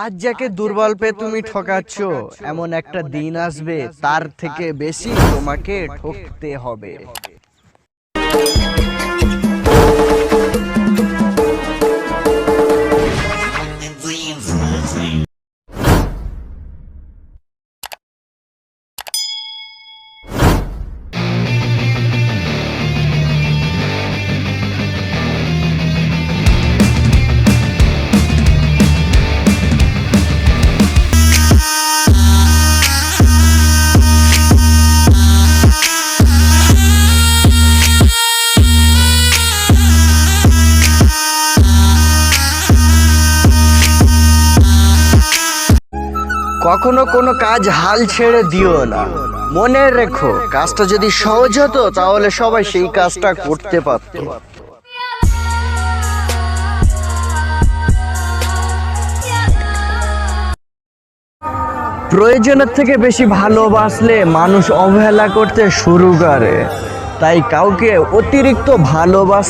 আজ যাকে দুর্বল পেয়ে তুমি ঠকাচ্ছ এমন একটা দিন আসবে তার থেকে বেশি তোমাকে ঠকতে হবে। কখনো কোনো কাজ হাল ছেড়ে দিও না। মনে রেখো, কাজটা যদি সহজ হতো, তাহলে সবাই সেই কাজটা করতে পারতো। প্রয়োজনের থেকে বেশি ভালোবাসলে মানুষ অবহেলা করতে শুরু করে। তাই কাউকে অতিরিক্ত ভালোবাস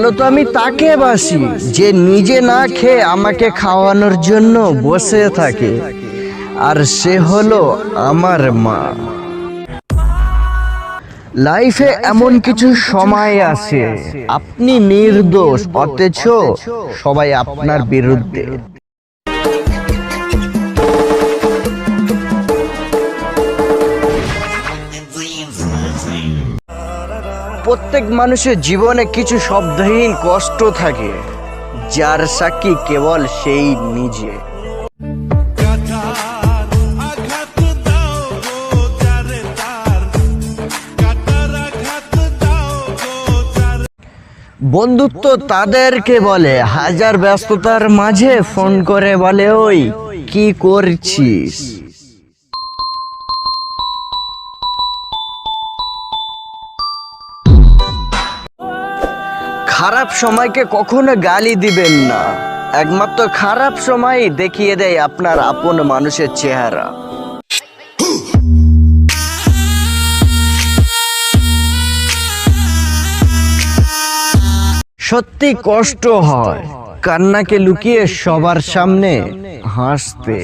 ভালো তো আমি তাকে বাসি। যে নিজে না খেয়ে আমাকে খাওয়ানোর জন্য বসে থাকে। আর সে হলো আমার মা। লাইফে এমন কিছু সময় আছে। আপনি নির্দোষ, অথচ সবাই আপনার বিরুদ্ধে। প্রত্যেক মানুষের জীবনে কিছু শব্দহীন কষ্ট থাকে, যার সাক্ষী কেবল সেই নিজে। বন্ধুত্ব তাদেরকে বলে, হাজার ব্যস্ততার মাঝে ফোন করে বলে, ওই, কি করছিস? খারাপ সময়কে কখনো গালি দিবেন না। একমাত্র খারাপ সময় দেখিয়ে দেয় আপনার আপন মানুষের চেহারা। সত্যি কষ্ট হয়। কান্নাকে লুকিয়ে সবার সামনে হাসতে।